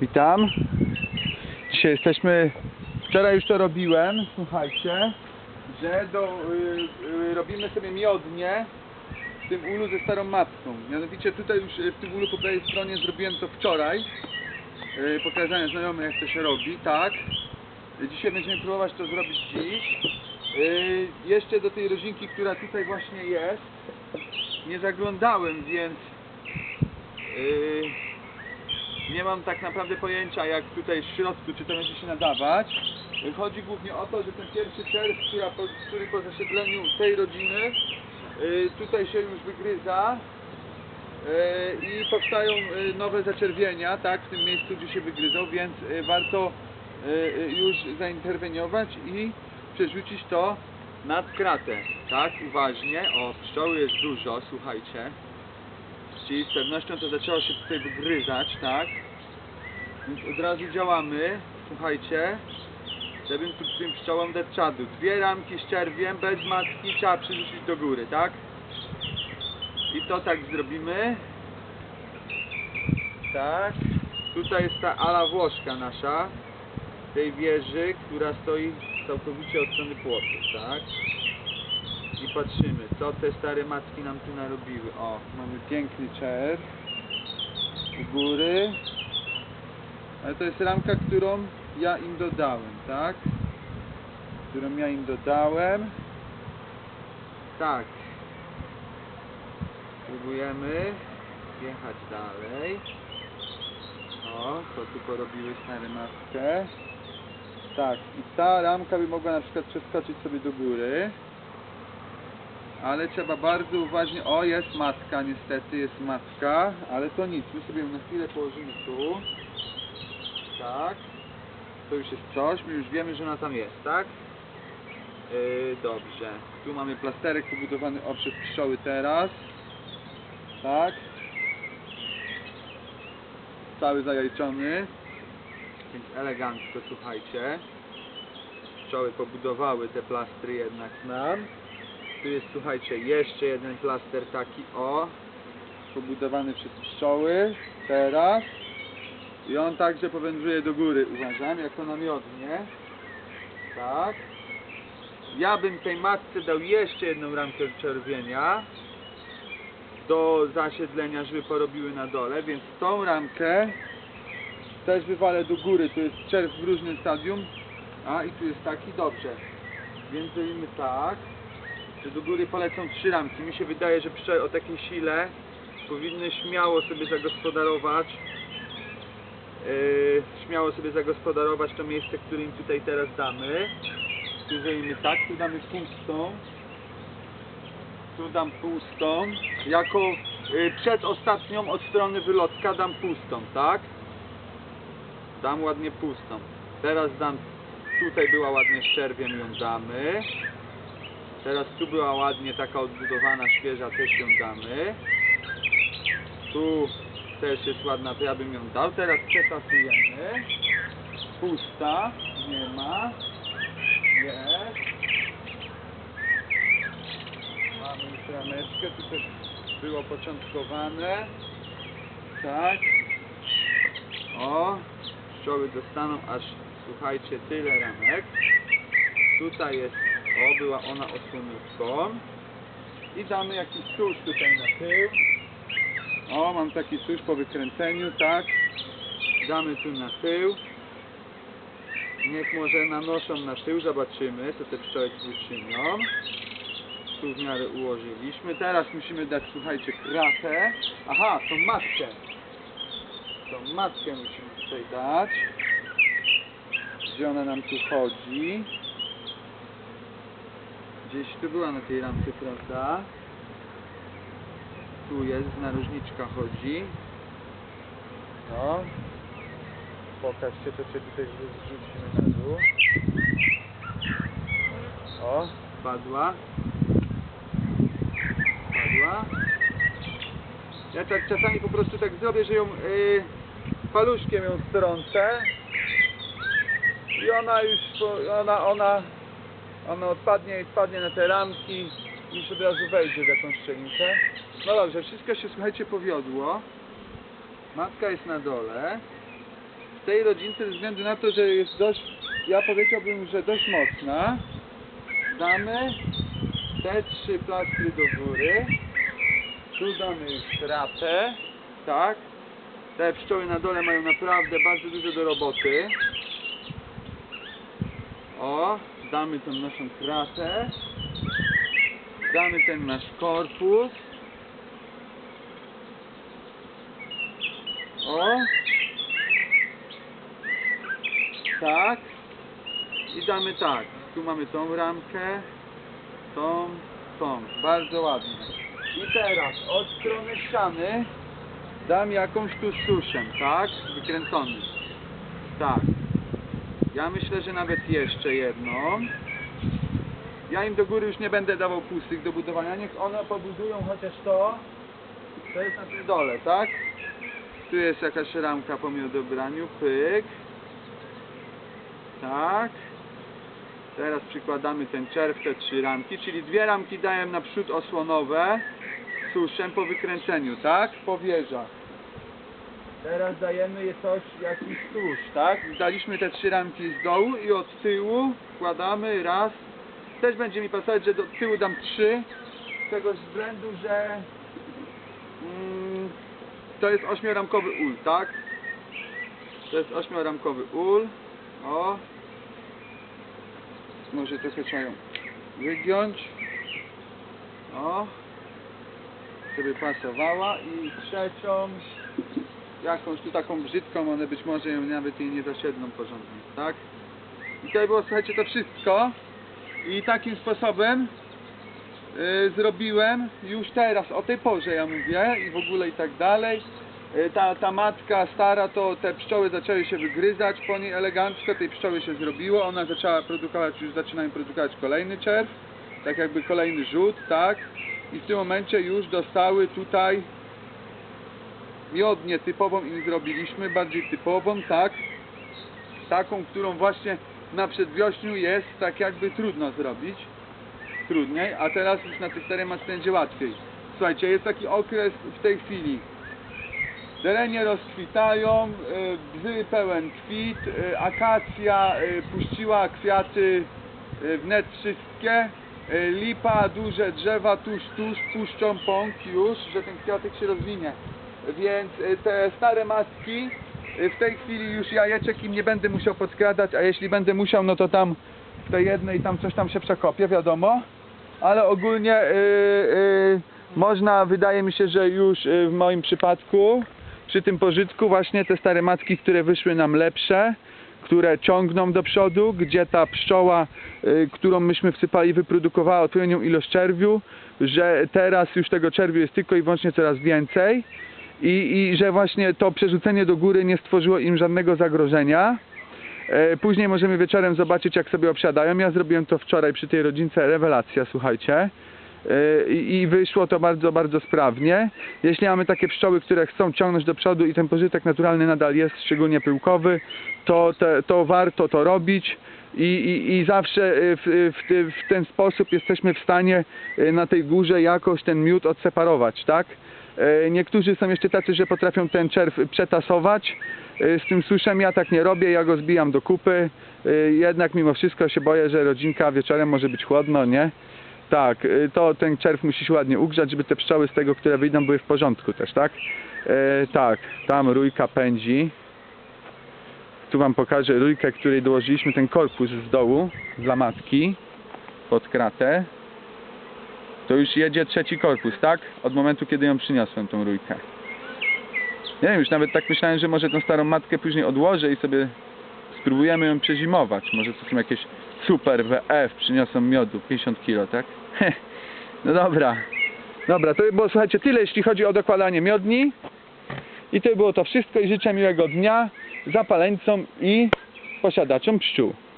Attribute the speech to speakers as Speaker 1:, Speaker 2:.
Speaker 1: Witam. Dzisiaj jesteśmy. Wczoraj już to robiłem, słuchajcie, że do, y, y, robimy sobie miodnie w tym ulu ze starą matką. Mianowicie tutaj już y, w tym ulu po prawej stronie zrobiłem to wczoraj. Y, pokazałem znajomym jak to się robi, tak. Dzisiaj będziemy próbować to zrobić dziś. Y, jeszcze do tej rozinki, która tutaj właśnie jest, nie zaglądałem, więc y, nie mam tak naprawdę pojęcia jak tutaj w środku, czy to będzie się nadawać. Chodzi głównie o to, że ten pierwszy po, który po zasiedleniu tej rodziny y, tutaj się już wygryza y, i powstają y, nowe zaczerwienia, tak, w tym miejscu, gdzie się wygryzą, więc warto już zainterweniować i przerzucić to nad kratę, tak, uważnie. O, pszczoły jest dużo, słuchajcie. Czyli z pewnością to zaczęło się tutaj wygryzać, tak? Więc od razu działamy, słuchajcie, żebym tu tym pszczołom dać czadu. Dwie ramki z bez matki, trzeba przerzucić do góry, tak? I to tak zrobimy. Tak. Tutaj jest ta ala Włoszka nasza, tej wieży, która stoi całkowicie od strony płotu, tak? I patrzymy, co te stare matki nam tu narobiły. O, mamy piękny czerw u góry. Ale to jest ramka, którą ja im dodałem, tak? Którą ja im dodałem. Tak. Próbujemy jechać dalej. O, co tu porobiły stare matkę. Tak, i ta ramka by mogła na przykład przeskoczyć sobie do góry. Ale trzeba bardzo uważnie. O, jest matka, niestety jest matka, ale to nic. My sobie ją na chwilę położymy tu. Tak. To już jest coś, my już wiemy, że ona tam jest, tak? Yy, dobrze. Tu mamy plasterek pobudowany o pszczoły teraz. Tak. Cały zajajczony. Więc elegancko, słuchajcie. Pszczoły pobudowały te plastry jednak nam. Tu jest, słuchajcie, jeszcze jeden plaster taki, o, pobudowany przez pszczoły, teraz. I on także powędruje do góry, uważam, jako namiotnie. Tak. Ja bym tej matce dał jeszcze jedną ramkę czerwienia do zasiedlenia, żeby porobiły na dole, więc tą ramkę też wywalę do góry. Tu jest czerw w różnym stadium, a i tu jest taki, dobrze. Więc zrobimy tak do góry polecą trzy ramki. Mi się wydaje, że pszczoły o takiej sile powinny śmiało sobie zagospodarować yy, śmiało sobie zagospodarować to miejsce, które im tutaj teraz damy. Tu zrobimy tak, tu damy pustą. Tu dam pustą. Jako yy, przedostatnią od strony wylotka dam pustą, tak? Dam ładnie pustą. Teraz dam, tutaj była ładnie z czerwiem, ją damy. Teraz tu była ładnie taka odbudowana, świeża, też ją damy. Tu też jest ładna, to ja bym ją dał. Teraz przetasujemy. Pusta, nie ma. Jest. Mamy już rameczkę, tu też było początkowane. Tak. O, pszczoły dostaną aż, słuchajcie, tyle ramek. Tutaj jest o, była ona osłonówką. I damy jakiś tusz tutaj na tył. O, mam taki tusz po wykręceniu, tak. Damy tu na tył. Niech może nanoszą na tył, zobaczymy, co te pszczoły tu. Tu w miarę ułożyliśmy. Teraz musimy dać, słuchajcie, kratę. Aha, tą matkę. Tą matkę musimy tutaj dać. Gdzie ona nam tu chodzi? Gdzieś tu była na tej lampce, prawda? Tu jest, narożniczka chodzi. No. Pokażcie, to się tutaj zrzucimy na dół. O, padła. Padła. Ja tak czasami po prostu tak zrobię, że ją yy, paluszkiem ją strącę. I ona już, ona, ona ona odpadnie i spadnie na te ramki i już od razu wejdzie w jakąś szczelinkę. No dobrze, wszystko się słuchajcie powiodło. Matka jest na dole. tej rodzince ze względu na to, że jest dość, ja powiedziałbym, że dość mocna, damy te trzy plastry do góry, tu damy kratę, tak, te pszczoły na dole mają naprawdę bardzo dużo do roboty. O, damy tą naszą kratę, damy ten nasz korpus, o, tak. I damy tak. Tu mamy tą ramkę, tą, tą. Bardzo ładnie. I teraz od strony ściany dam jakąś tu suszę, tak? Wykręcony. Tak. Ja myślę, że nawet jeszcze jedną. Ja im do góry już nie będę dawał pustych do budowania. Niech one pobudują chociaż to. To jest na tym dole, tak? Tu jest jakaś ramka po miodobraniu. Pyk. Tak. Teraz przykładamy ten czerw, te trzy ramki, czyli dwie ramki daję naprzód osłonowe, suszę po wykręceniu, tak? Po wieżach. Teraz dajemy je coś, jakiś tusz, tak? Daliśmy te trzy ramki z dołu i od tyłu wkładamy raz. Też będzie mi pasować, że do tyłu dam trzy, z tego względu, że mm, to jest ośmioramkowy ul, tak? To jest ośmioramkowy ul. O. Może trochę trzeba ją wygiąć. O. Żeby pasowała. I trzecią, jakąś tu taką brzydką, one być może ją nawet jej nie zasiedlą porządnie, tak? I to było, słuchajcie, to wszystko. I takim sposobem y, zrobiłem już teraz, o tej porze ja mówię i w ogóle i tak dalej. Y, Ta, ta matka stara, to te pszczoły zaczęły się wygryzać po niej elegancko, tej pszczoły się zrobiło, ona zaczęła produkować, już zaczynają produkować kolejny czerw, tak jakby kolejny rzut, tak? I w tym momencie już dostały tutaj miodnię typową im zrobiliśmy, bardziej typową, tak? Taką, którą właśnie na przedwiośniu jest tak jakby trudno zrobić, trudniej, a teraz już na starej macie będzie łatwiej. Słuchajcie, jest taki okres w tej chwili, Derenie rozkwitają, y, bzy pełen kwit, y, akacja y, puściła kwiaty wnet wszystkie, lipa, duże drzewa tuż, tuż puszczą pąk już, że ten kwiatek się rozwinie. Więc y, te stare maski, y, w tej chwili już jajeczek im nie będę musiał podkradać, a jeśli będę musiał, no to tam w tej jednej tam coś tam się przekopie, wiadomo. Ale ogólnie y, y, można, wydaje mi się, że już y, w moim przypadku przy tym pożytku właśnie te stare matki, które wyszły nam lepsze, które ciągną do przodu, gdzie ta pszczoła, którą myśmy wsypali, wyprodukowała odpowiednią ilość czerwiu, że teraz już tego czerwiu jest tylko i wyłącznie coraz więcej i, i że właśnie to przerzucenie do góry nie stworzyło im żadnego zagrożenia. E, Później możemy wieczorem zobaczyć, jak sobie obsiadają. Ja zrobiłem to wczoraj przy tej rodzince, rewelacja, słuchajcie. E, I wyszło to bardzo, bardzo sprawnie. Jeśli mamy takie pszczoły, które chcą ciągnąć do przodu i ten pożytek naturalny nadal jest, szczególnie pyłkowy, to, to warto to robić. I, i, I zawsze e, w, w, w ten sposób jesteśmy w stanie na tej górze jakoś ten miód odseparować, tak? E, Niektórzy są jeszcze tacy, że potrafią ten czerw przetasować. E, Z tym suszem ja tak nie robię, ja go zbijam do kupy. E, Jednak mimo wszystko się boję, że rodzinka wieczorem może być chłodno, nie? Tak, to ten czerw musi się ładnie ugrzać, żeby te pszczoły z tego, które wyjdą, były w porządku też, tak? Tak, tam rójka pędzi. Tu wam pokażę rójkę, której dołożyliśmy ten korpus z dołu dla matki pod kratę. To już jedzie trzeci korpus, tak? Od momentu, kiedy ją przyniosłem, tą rójkę. Nie wiem, już nawet tak myślałem, że może tą starą matkę później odłożę i sobie spróbujemy ją przezimować. Może to są jakieś super WF, przyniosą miodu, 50 kilo, tak? no dobra. Dobra, to by było, słuchajcie, tyle jeśli chodzi o dokładanie miodni. I to by było to wszystko i życzę miłego dnia zapaleńcom i posiadaczom pszczół.